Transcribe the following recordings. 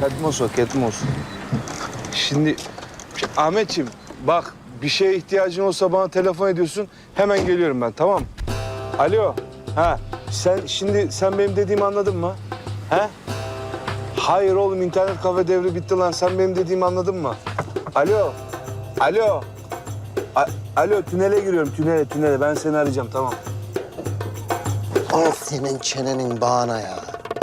Ketmos o, ketmos. Şimdi Ahmetciğim bak bir şeye ihtiyacın olsa bana telefon ediyorsun. Hemen geliyorum ben tamam mı? Alo. Ha sen şimdi sen benim dediğimi anladın mı? He? Hayır oğlum internet kafe devri bitti lan. Sen benim dediğimi anladın mı? Alo. Alo. A- Alo tünele giriyorum tünele tünele. Ben seni arayacağım tamam. Al senin çenenin bağına ya.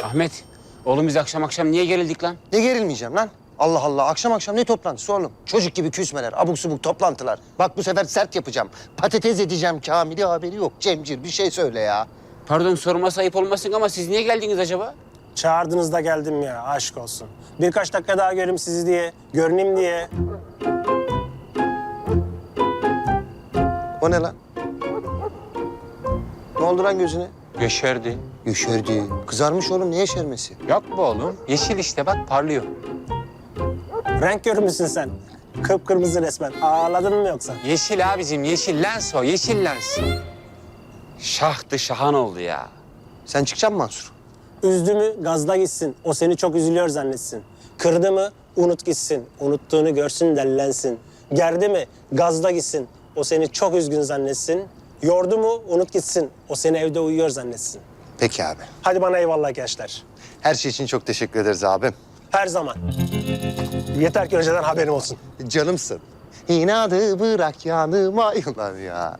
Ahmet, oğlum biz akşam akşam niye gerildik lan? Ne gerilmeyeceğim lan? Allah Allah akşam akşam ne toplantısı oğlum? Çocuk gibi küsmeler, abuk subuk toplantılar. Bak bu sefer sert yapacağım. Patates edeceğim Kamil'i haberi yok. Cemcir bir şey söyle ya. Pardon sorma ayıp olmasın ama siz niye geldiniz acaba? Çağırdınız da geldim ya aşk olsun. Birkaç dakika daha göreyim sizi diye, görüneyim diye. O ne lan? Ne oldu lan gözüne? Yeşerdi. Yeşerdi. Kızarmış oğlum ne yeşermesi? Yok bu oğlum. Yeşil işte bak parlıyor. Renk görmüşsün sen. Kıpkırmızı resmen. Ağladın mı yoksa? Yeşil abicim yeşil lens o yeşil lens. Şahtı şahan oldu ya. Sen çıkacaksın Mansur. Üzdü mü gazda gitsin. O seni çok üzülüyor zannetsin. Kırdı mı unut gitsin. Unuttuğunu görsün dellensin. Gerdi mi gazda gitsin. O seni çok üzgün zannetsin. Yordu mu unut gitsin. O seni evde uyuyor zannetsin. Peki abi. Hadi bana eyvallah gençler. Her şey için çok teşekkür ederiz abim. Her zaman. Yeter ki önceden haberim olsun. Canımsın. İnadı bırak yanıma yılan ya.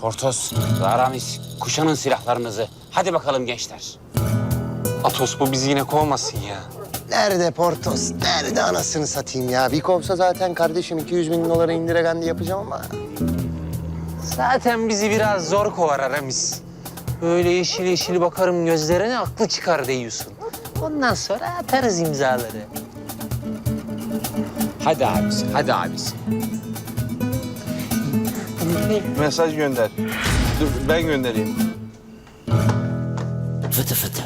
Portos, Aramis, kuşanın silahlarınızı. Hadi bakalım gençler. Atos bu bizi yine kovmasın ya. Nerede Portos? Nerede anasını satayım ya? Bir kovsa zaten kardeşim 200 bin dolara indiregendi yapacağım ama. Zaten bizi biraz zor kovar Aramis. Böyle yeşil yeşil bakarım gözlerine aklı çıkar diyorsun. Ondan sonra atarız imzaları. Hadi abisi, hadi abisi. Mesaj gönder. Dur ben göndereyim. Fıtı fıtı.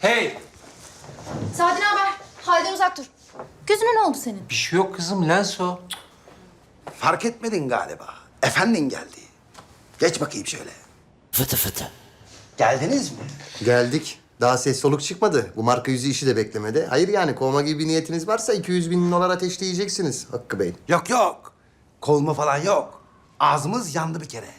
Hey! Sadi ne haber? Halden uzak dur. Gözüne ne oldu senin? Bir şey yok kızım lens o. Fark etmedin galiba. Efendin geldi. Geç bakayım şöyle. Fıtı fıtı. Geldiniz mi? Geldik. Daha ses soluk çıkmadı. Bu marka yüzü işi de beklemedi. Hayır yani kovma gibi bir niyetiniz varsa 200 bin dolar ateşleyeceksiniz Hakkı Bey. Yok yok. Kovulma falan yok. Ağzımız yandı bir kere.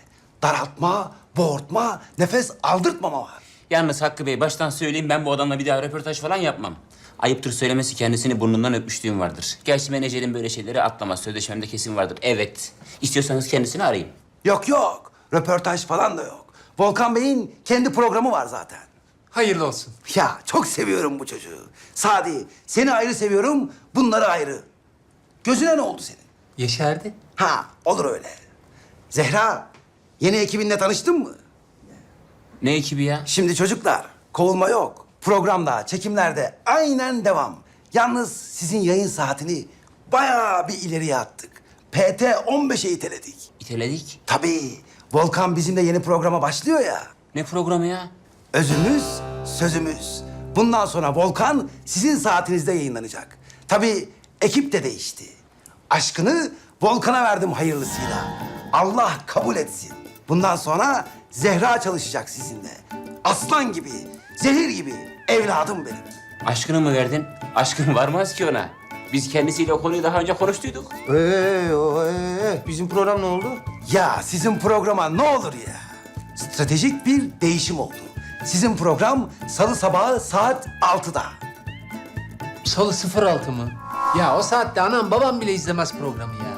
Daraltma, boğurtma, nefes aldırtmama var. Yalnız Hakkı Bey baştan söyleyeyim ben bu adamla bir daha röportaj falan yapmam. Ayıptır söylemesi kendisini burnundan öpmüşlüğüm vardır. Gerçi menajerin böyle şeyleri atlamaz. Sözleşmemde kesin vardır. Evet. İstiyorsanız kendisini arayın. Yok yok. Röportaj falan da yok. Volkan Bey'in kendi programı var zaten. Hayırlı olsun. Ya çok seviyorum bu çocuğu. Sadi, seni ayrı seviyorum, bunları ayrı. Gözüne ne oldu senin? Yeşerdi. Ha, olur öyle. Zehra, yeni ekibinle tanıştın mı? Ne ekibi ya? Şimdi çocuklar, kovulma yok. Programda, çekimlerde aynen devam. Yalnız sizin yayın saatini bayağı bir ileriye attık. PT 15'e iteledik. İteledik. Tabii, Volkan bizimle yeni programa başlıyor ya. Ne programı ya? Özümüz, sözümüz. Bundan sonra Volkan sizin saatinizde yayınlanacak. Tabii ekip de değişti. Aşkını Volkan'a verdim hayırlısıyla. Allah kabul etsin. Bundan sonra Zehra çalışacak sizinle. Aslan gibi, zehir gibi evladım benim. Aşkını mı verdin? Aşkın varmaz ki ona. Biz kendisiyle o konuyu daha önce konuştuyduk. Ee, o, ee, bizim program ne oldu? Ya sizin programa ne olur ya. Stratejik bir değişim oldu. Sizin program salı sabahı saat 6'da. Salı 06 mı? Ya o saatte anam babam bile izlemez programı ya.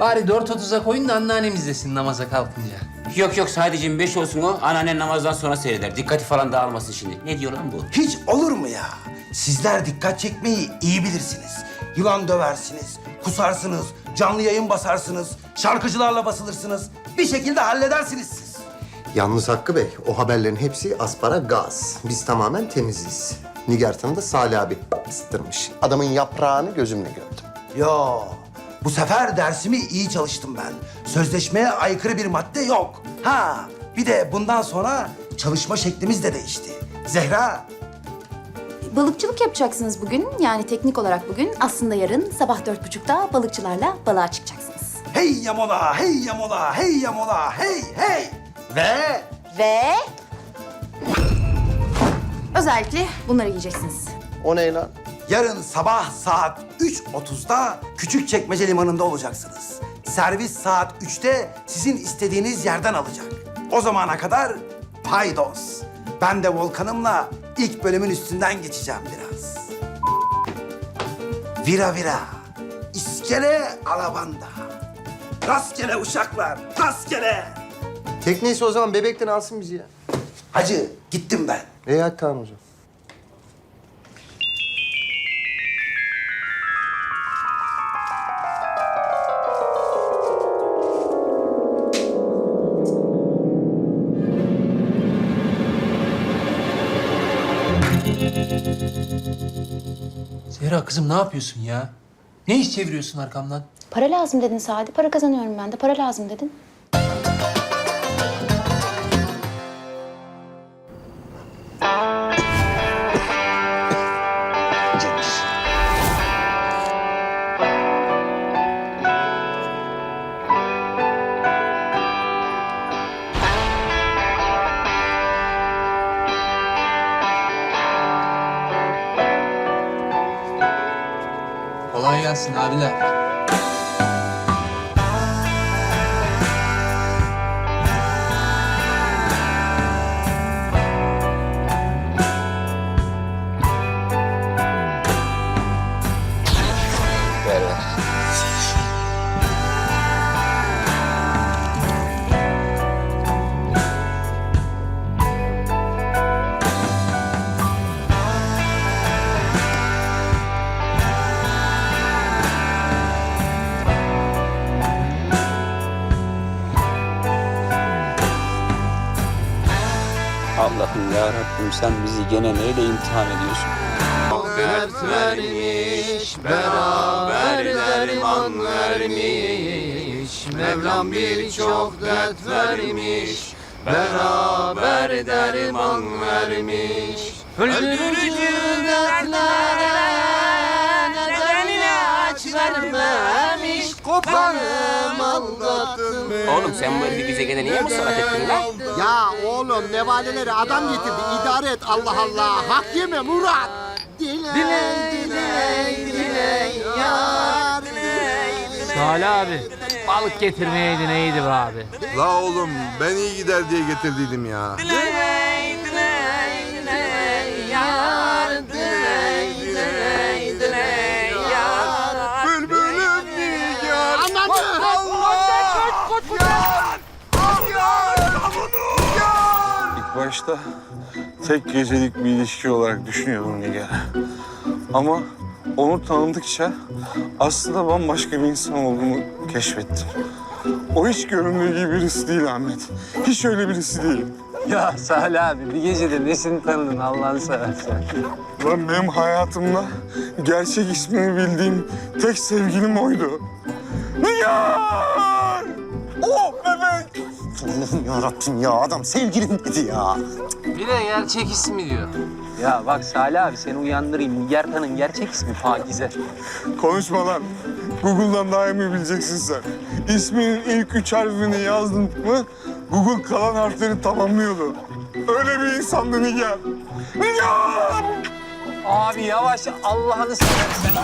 Bari 4.30'a koyun da anneannem izlesin namaza kalkınca. Yok yok sadece beş olsun o. Anneannen namazdan sonra seyreder. Dikkati falan dağılmasın şimdi. Ne diyor lan bu? Hiç olur mu ya? Sizler dikkat çekmeyi iyi bilirsiniz. Yılan döversiniz, kusarsınız, canlı yayın basarsınız, şarkıcılarla basılırsınız. Bir şekilde halledersiniz siz. Yalnız Hakkı Bey, o haberlerin hepsi aspara gaz. Biz tamamen temiziz. Nigartan'ı da Salih abi ısıtırmış. Adamın yaprağını gözümle gördüm. Yo, bu sefer dersimi iyi çalıştım ben. Sözleşmeye aykırı bir madde yok. Ha, bir de bundan sonra çalışma şeklimiz de değişti. Zehra, Balıkçılık yapacaksınız bugün. Yani teknik olarak bugün. Aslında yarın sabah dört buçukta balıkçılarla balığa çıkacaksınız. hey yamola, hey yamola, hey yamola, hey hey. Ve Ve Özellikle bunları yiyeceksiniz. O ne lan? Yarın sabah saat 3.30'da Küçükçekmece Limanı'nda olacaksınız. Servis saat 3'te sizin istediğiniz yerden alacak. O zamana kadar paydos. Ben de Volkan'ımla ilk bölümün üstünden geçeceğim biraz. Vira vira. İskele alabanda. Rastgele uşaklar, rastgele. Tekneyse o zaman bebekten alsın bizi ya. Hacı gittim ben. İyi hadi tamam o zaman. Zehra kızım ne yapıyorsun ya? Ne iş çeviriyorsun arkamdan? Para lazım dedin Sadi. Para kazanıyorum ben de. Para lazım dedin. Kolay abiler. Allah'ım ya Rabbim sen bizi gene neyle imtihan ediyorsun? Dert vermiş, beraber derman vermiş. Mevlam birçok dert vermiş, beraber derman vermiş. Öldürücü dertlere neden ilaç vermemiş? Kopanım aldattım. Oğlum sen bu herifi bize gene niye musallat ettin lan? Ya oğlum nevaleleri adam getirdi. İdare et Allah Allah. Hak yeme Murat. Diley, diley, diley, yar, diley, Salih abi, balık getirmeyeydin iyiydi be abi. La oğlum ben iyi gider diye getirdiydim ya. Bülbülüm başta tek gecelik bir ilişki olarak düşünüyordum Nigar. Ama onu tanıdıkça aslında bambaşka bir insan olduğumu keşfettim. O hiç göründüğü gibi birisi değil Ahmet. Hiç öyle birisi değil. Ya Salih abi, bir gecede nesini tanıdın Allah'ını seversen. Lan benim hayatımda gerçek ismini bildiğim tek sevgilim oydu. Nigar! Allah'ım ya Rabbim ya adam sevgilim dedi ya. Bir de gerçek ismi diyor. Ya bak Salih abi seni uyandırayım. Nigertan'ın gerçek ismi Pakize. Konuşma lan. Google'dan daha iyi mi bileceksin sen? İsminin ilk üç harfini yazdın mı Google kalan harfleri tamamlıyordu. Öyle bir insandı Nigar. Nigar! Abi yavaş Allah'ını seversen.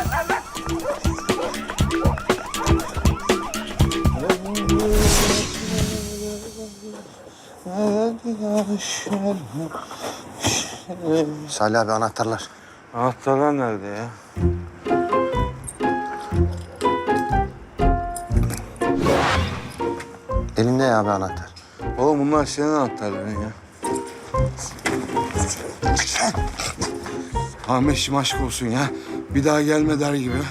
Salih abi anahtarlar. Anahtarlar nerede ya? Elimde ya abi anahtar. Oğlum bunlar senin anahtarların ya. Ahmetciğim aşk olsun ya. Bir daha gelme der gibi.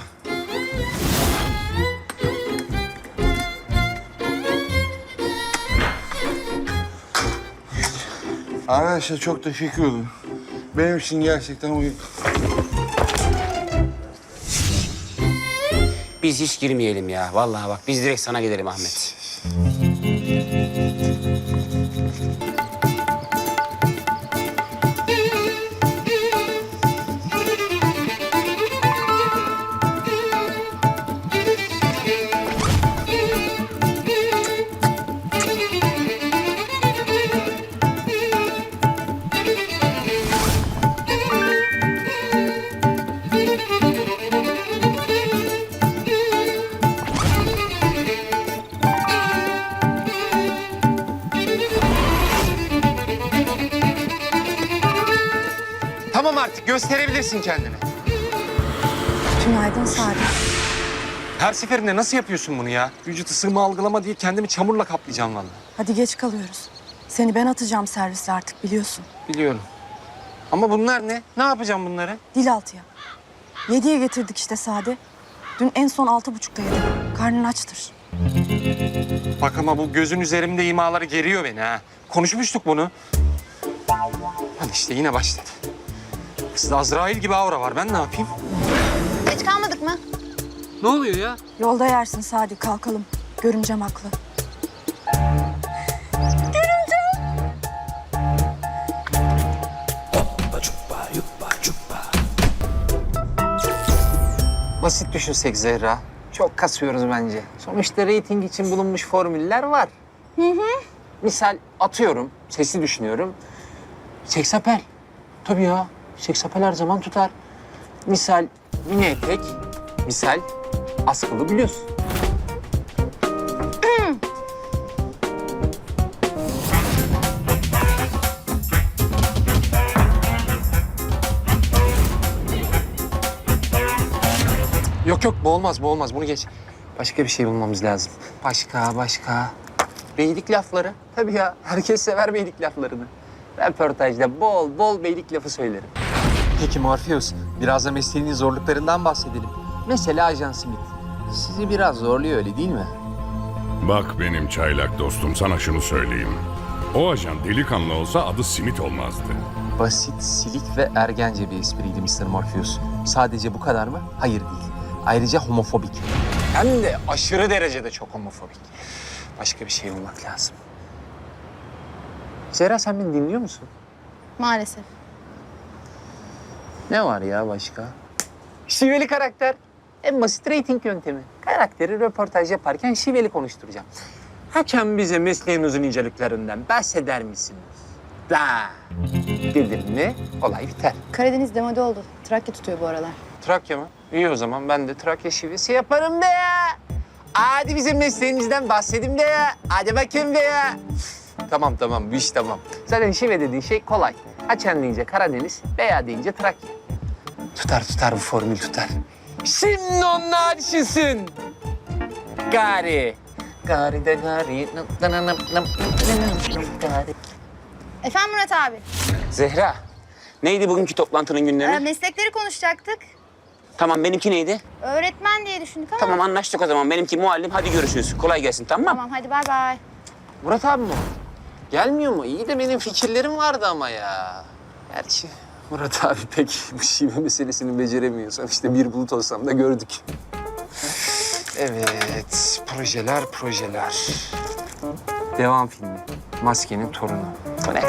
Arkadaşlar çok teşekkür ederim. Benim için gerçekten uygun. Biz hiç girmeyelim ya. Vallahi bak biz direkt sana gidelim Ahmet. Gösterebilirsin kendini. Günaydın Sadi. Her seferinde nasıl yapıyorsun bunu ya? Vücut ısımı algılama diye kendimi çamurla kaplayacağım vallahi. Hadi geç kalıyoruz. Seni ben atacağım servise artık biliyorsun. Biliyorum. Ama bunlar ne? Ne yapacağım bunları? Dil altıya. Yediye getirdik işte Sadi. Dün en son altı buçukta yedim. Karnın açtır. Bak ama bu gözün üzerimde imaları geriyor beni ha. Konuşmuştuk bunu. Hadi işte yine başladı. Sizde Azrail gibi aura var. Ben ne yapayım? Geç kalmadık mı? Ne oluyor ya? Yolda yersin Sadi kalkalım. Görümcem haklı. Basit düşünsek Zehra. Çok kasıyoruz bence. Sonuçta reyting için bulunmuş formüller var. Hı hı. Misal atıyorum, sesli düşünüyorum. Seksapel. Tabii ya, seksapel her zaman tutar. Misal mini etek, misal askılı biliyorsun. Yok yok bu olmaz bu olmaz bunu geç. Başka bir şey bulmamız lazım. Başka başka. Beylik lafları. Tabii ya herkes sever beylik laflarını. Röportajda bol bol beylik lafı söylerim. Peki Morpheus biraz da mesleğinin zorluklarından bahsedelim. Mesela Ajan Smith. Sizi biraz zorluyor öyle değil mi? Bak benim çaylak dostum sana şunu söyleyeyim. O ajan delikanlı olsa adı Simit olmazdı. Basit, silik ve ergence bir espriydi Mr. Morpheus. Sadece bu kadar mı? Hayır değil. Ayrıca homofobik. Hem de aşırı derecede çok homofobik. Başka bir şey olmak lazım. Zehra sen beni dinliyor musun? Maalesef. Ne var ya başka? Şiveli karakter. En basit reyting yöntemi. Karakteri röportaj yaparken şiveli konuşturacağım. Hakem bize mesleğinizin inceliklerinden bahseder misiniz? Da. Dedim mi olay biter. Karadeniz demode oldu. Trakya tutuyor bu aralar. Trakya mı? İyi o zaman ben de Trakya şivesi yaparım be ya. Hadi bizim mesleğimizden bahsedeyim de ya. Hadi bakayım be ya. Tamam tamam bu iş tamam. Zaten şive dediğin şey kolay. Açan deyince Karadeniz, beya deyince Trakya. Tutar tutar bu formül tutar. Şimdi onlar düşünsün. Gari. Gari de gari. Gari. Efendim Murat abi. Zehra, neydi bugünkü toplantının gündemi? Ee, meslekleri konuşacaktık. Tamam, benimki neydi? Öğretmen diye düşündük ama. Tamam, anlaştık o zaman. Benimki muallim. Hadi görüşürüz. Kolay gelsin, tamam mı? Tamam hadi bay bay. Murat abi mi? Gelmiyor mu? İyi de benim fikirlerim vardı ama ya. Gerçi Murat abi pek bu şive meselesini beceremiyor. Sonuçta bir bulut olsam da gördük. Evet, projeler, projeler. Devam filmi. Maskenin torunu. Bu ne?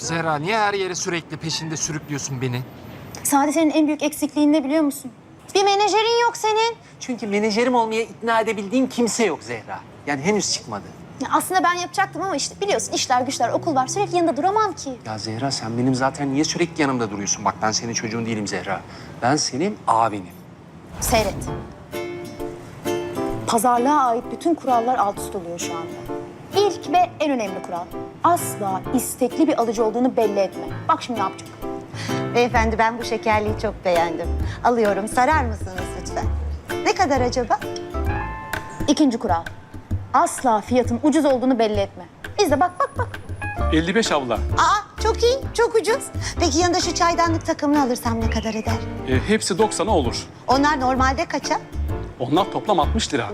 Zehra niye her yere sürekli peşinde sürüklüyorsun beni? Sade senin en büyük eksikliğin ne biliyor musun? Bir menajerin yok senin. Çünkü menajerim olmaya ikna edebildiğim kimse yok Zehra. Yani henüz çıkmadı. Ya aslında ben yapacaktım ama işte biliyorsun işler güçler okul var sürekli yanında duramam ki. Ya Zehra sen benim zaten niye sürekli yanımda duruyorsun? Bak ben senin çocuğun değilim Zehra. Ben senin abinim. Seyret. Pazarlığa ait bütün kurallar alt üst oluyor şu anda. İlk ve en önemli kural. Asla istekli bir alıcı olduğunu belli etme. Bak şimdi ne yapacak? Beyefendi ben bu şekerliği çok beğendim. Alıyorum. Sarar mısınız lütfen? Ne kadar acaba? İkinci kural. Asla fiyatın ucuz olduğunu belli etme. Biz de bak bak bak. 55 abla. Aa çok iyi, çok ucuz. Peki yanında şu çaydanlık takımını alırsam ne kadar eder? hepsi 90'a olur. Onlar normalde kaça? Onlar toplam 60 lira.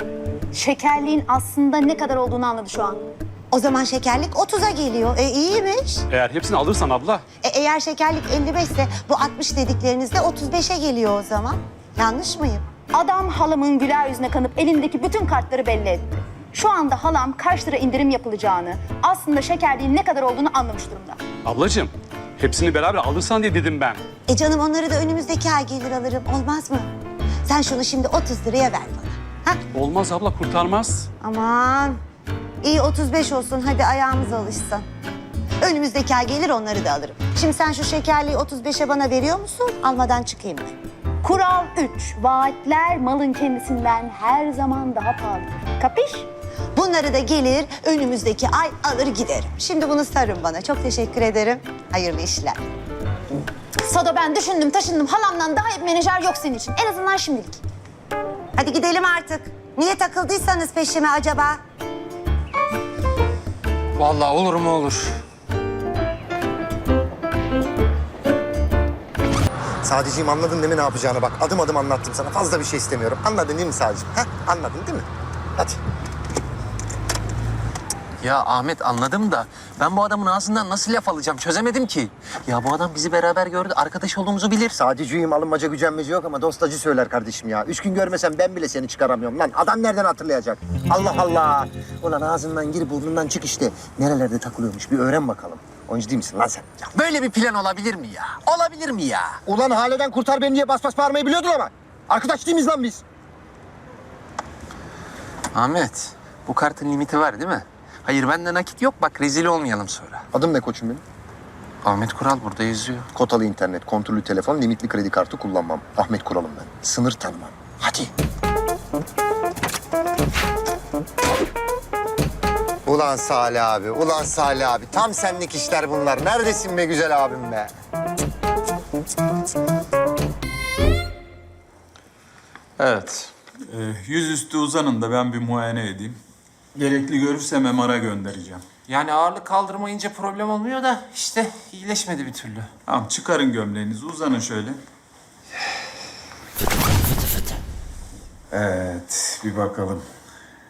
Şekerliğin aslında ne kadar olduğunu anladı şu an. O zaman şekerlik 30'a geliyor. E iyiymiş. Eğer hepsini alırsan abla. E, eğer şekerlik 55 ise bu 60 dediklerinizde 35'e geliyor o zaman. Yanlış mıyım? Adam halamın güler yüzüne kanıp elindeki bütün kartları belli etti. Şu anda halam kaç lira indirim yapılacağını, aslında şekerliğin ne kadar olduğunu anlamış durumda. Ablacığım, hepsini beraber alırsan diye dedim ben. E canım onları da önümüzdeki ay gelir alırım. Olmaz mı? Sen şunu şimdi 30 liraya ver bana. Ha? Olmaz abla, kurtarmaz. Aman. İyi 35 olsun hadi ayağımız alışsın. Önümüzdeki ay gelir onları da alırım. Şimdi sen şu şekerliği 35'e bana veriyor musun? Almadan çıkayım ben. Kural 3. Vaatler malın kendisinden her zaman daha pahalıdır. Kapış? Bunları da gelir önümüzdeki ay alır giderim. Şimdi bunu sarın bana. Çok teşekkür ederim. Hayırlı işler. Sado ben düşündüm taşındım halamdan daha iyi bir menajer yok senin için. En azından şimdilik. Hadi gidelim artık. Niye takıldıysanız peşime acaba? Vallahi olur mu olur. Sadeciğim anladın değil mi ne yapacağını bak. Adım adım anlattım sana. Fazla bir şey istemiyorum. Anladın değil mi Sadeciğim? Heh, anladın değil mi? Hadi. Ya Ahmet anladım da ben bu adamın ağzından nasıl laf alacağım çözemedim ki. Ya bu adam bizi beraber gördü, arkadaş olduğumuzu bilir. Sadeciğim alınmaca gücenmece yok ama dost acı söyler kardeşim ya. Üç gün görmesem ben bile seni çıkaramıyorum lan. Adam nereden hatırlayacak? Allah Allah. Ulan ağzından gir burnundan çık işte. Nerelerde takılıyormuş bir öğren bakalım. Oyuncu değil misin lan sen? Ya böyle bir plan olabilir mi ya? Olabilir mi ya? Ulan haleden kurtar beni diye bas bas bağırmayı biliyordun ama. Arkadaş değil miyiz lan biz? Ahmet, bu kartın limiti var değil mi? Hayır bende nakit yok bak rezil olmayalım sonra. Adım ne koçum benim? Ahmet Kural burada yazıyor. Kotalı internet, kontrollü telefon, limitli kredi kartı kullanmam. Ahmet Kural'ım ben. Sınır tanımam. Hadi. Ulan Salih abi, ulan Salih abi. Tam senlik işler bunlar. Neredesin be güzel abim be? Evet. Ee, yüzüstü uzanın da ben bir muayene edeyim. Gerekli görürsem MR'a göndereceğim. Yani ağırlık kaldırmayınca problem olmuyor da işte iyileşmedi bir türlü. Tamam çıkarın gömleğinizi uzanın şöyle. Evet bir bakalım.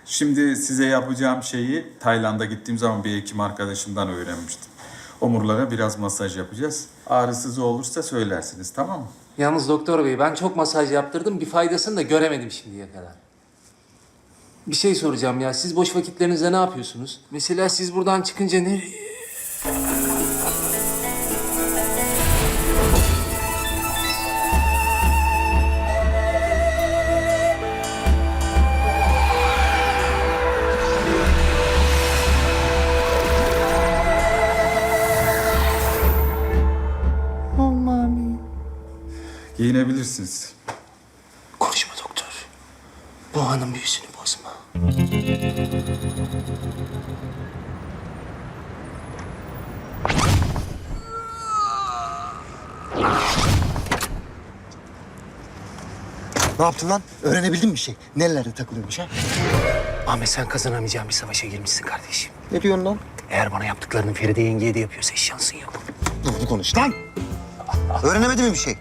Şimdi size yapacağım şeyi Tayland'a gittiğim zaman bir hekim arkadaşımdan öğrenmiştim. Omurlara biraz masaj yapacağız. Ağrısız olursa söylersiniz tamam mı? Yalnız doktor bey ben çok masaj yaptırdım. Bir faydasını da göremedim şimdiye kadar. Bir şey soracağım ya. Siz boş vakitlerinizde ne yapıyorsunuz? Mesela siz buradan çıkınca nereye? Giyinebilirsiniz. Konuşma doktor. Bu anın büyüsünü bozma. Ne yaptın lan? Öğrenebildin mi bir şey? Nerelerde takılıyormuş ha? Ahmet sen kazanamayacağın bir savaşa girmişsin kardeşim. Ne diyorsun lan? Eğer bana yaptıklarını Feride yengeye de yapıyorsa hiç şansın yok. Doğru konuş lan. Öğrenemedi mi bir şey?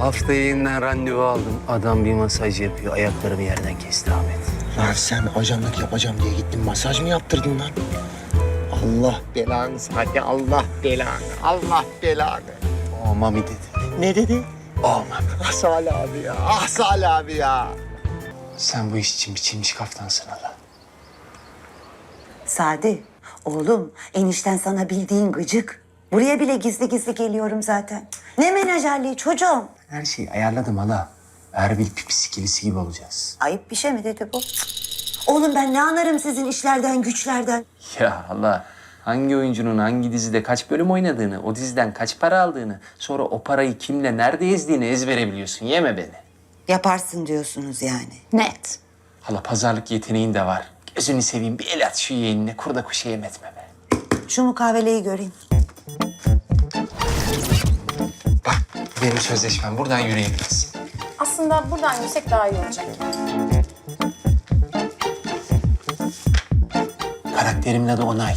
Haftaya yeniden randevu aldım. Adam bir masaj yapıyor. Ayaklarımı yerden kesti Ahmet. Lan sen ajanlık yapacağım diye gittin masaj mı yaptırdın lan? Allah belanı hadi Allah belanı. Allah belanı. O mami dedi. Ne dedi? Olmam. Ah Salih abi ya. Ah Salih abi ya. Sen bu iş için biçilmiş kaftansın hala. Sadi, oğlum enişten sana bildiğin gıcık. Buraya bile gizli gizli geliyorum zaten. Ne menajerliği çocuğum? Her şeyi ayarladım hala. Erbil pipisi kilisi gibi olacağız. Ayıp bir şey mi dedi bu? Oğlum ben ne anlarım sizin işlerden, güçlerden. Ya Allah. Hangi oyuncunun hangi dizide kaç bölüm oynadığını, o diziden kaç para aldığını, sonra o parayı kimle nerede ezdiğini ezbere biliyorsun. Yeme beni. Yaparsın diyorsunuz yani. Net. Hala pazarlık yeteneğin de var. Gözünü seveyim bir el at şu yeğenine kurda kuşa yem etme be. Şu mukaveleyi göreyim. Benim sözleşmem buradan yürüyebilirsin. Aslında buradan yüksek daha iyi olacak. Karakterimle de onay.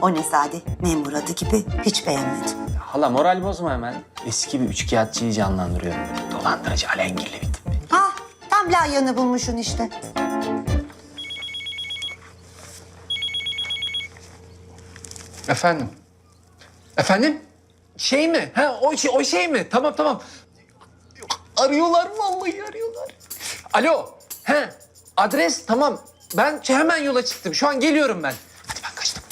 O ne Sadi? Memur adı gibi hiç beğenmedim. Hala moral bozma hemen. Eski bir üçkağıtçıyı canlandırıyorum. Dolandırıcı alengirli bir tip. Ah, tam layığını bulmuşsun işte. Efendim? Efendim? Şey mi? Ha o şey, o şey mi? Tamam tamam. Arıyorlar vallahi arıyorlar. Alo. He. Adres tamam. Ben hemen yola çıktım. Şu an geliyorum ben. Hadi ben kaçtım.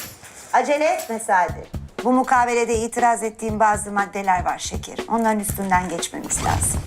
Acele etme Sadi. Bu mukavelede itiraz ettiğim bazı maddeler var şekerim. Onların üstünden geçmemiz lazım.